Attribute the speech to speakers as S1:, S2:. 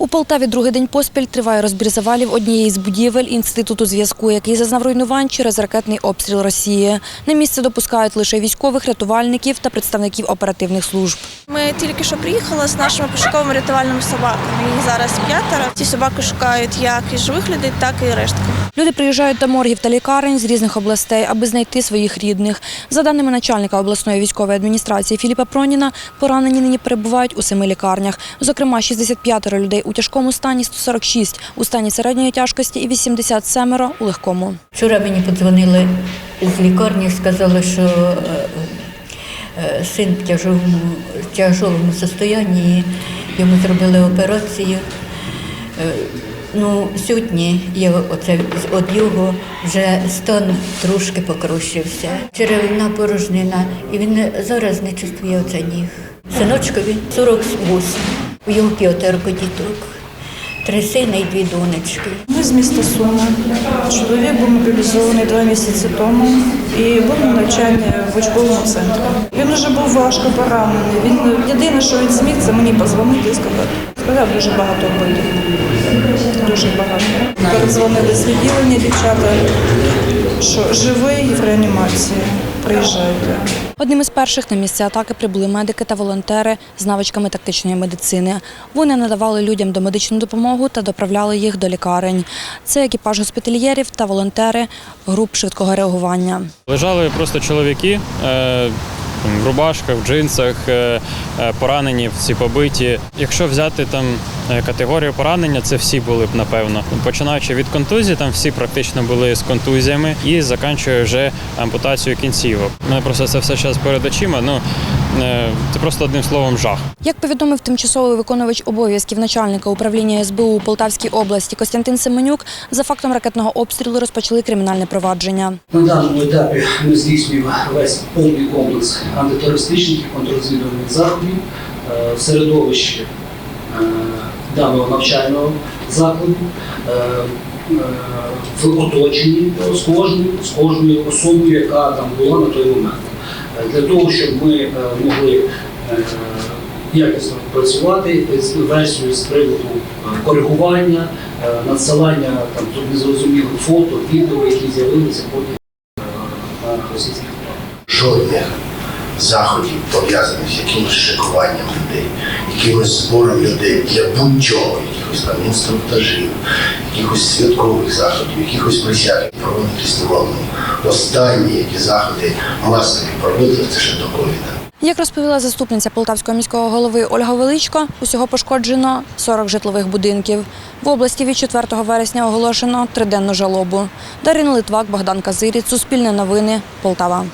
S1: У Полтаві другий день поспіль триває розбір завалів однієї з будівель інституту зв'язку, який зазнав руйнувань через ракетний обстріл Росії. На місце допускають лише військових, рятувальників та представників оперативних служб.
S2: Ми тільки що приїхали з нашими пошуковими рятувальними собаками. Їх зараз п'ятеро. Ці собаки шукають як і живих людей, так і рештки.
S1: Люди приїжджають до моргів та лікарень з різних областей, аби знайти своїх рідних. За даними начальника обласної військової адміністрації Філіпа Проніна, поранені нині перебувають у семи лікарнях. Зокрема, 65 людей у тяжкому стані, 146 у стані середньої тяжкості і 87 у легкому.
S3: Вчора мені подзвонили з лікарні, сказали, що е, е, син в тяжовому, тяжовому стані, йому зробили операцію. Е, Ну, сьогодні я оце від його вже стан трошки покращився. Черевна порожнина, і він зараз не чувствує оце ніг. Синочкові 48, у його п'ятерко діток, три сина і дві донечки.
S4: Ми з міста Суми. Чоловік був мобілізований два місяці тому і був на навчанні в учбовому центрі. Він вже бубув важко поранений. Він єдине, що він зміг, це мені позвонити і сказати. Сказав дуже багато вбитих. Дуже багато. Передзвонили з відділення дівчата, що живий в реанімації. Приїжджайте.
S1: Одним із перших на місце атаки прибули медики та волонтери з навичками тактичної медицини. Вони надавали людям домедичну допомогу та доправляли їх до лікарень. Це екіпаж госпітальєрів та волонтери груп швидкого реагування.
S5: Лежали просто чоловіки е, в рубашках, в джинсах, е, е, поранені, всі побиті. Якщо взяти там категорію поранення, це всі були б напевно. Починаючи від контузії, там всі практично були з контузіями і заканчує вже ампутацією кінцівок. У мене просто це все зараз перед очима. Ну е, це просто одним словом жах.
S1: Як повідомив тимчасовий виконувач обов'язків начальника управління СБУ у Полтавській області Костянтин Семенюк, за фактом ракетного обстрілу розпочали кримінальне провадження.
S6: На даному етапі ми здійснюємо весь повний комплекс антитерористичних і контррозвідувальних заходів е, в середовищі е, даного навчального закладу, е, е, в оточенні з кожною, з кожною особою, яка там була на той момент. Е, Для того, щоб ми е, могли е, якісно працювати з версією з приводу е, коригування, е, надсилання там незрозумілих фото, відео, які з'явилися потім е, на російських
S7: жодних заходів, пов'язаних з якимось шикуванням людей, якимось збором людей для будь-чого, якихось там інструктажів, якихось святкових заходів, якихось присяг проводитись не можна. Останні які заходи масові проводили це ще до ковіда.
S1: Як розповіла заступниця полтавського міського голови Ольга Величко, усього пошкоджено 40 житлових будинків. В області від 4 вересня оголошено триденну жалобу. Дарина Литвак, Богдан Казиріць, Суспільне новини, Полтава.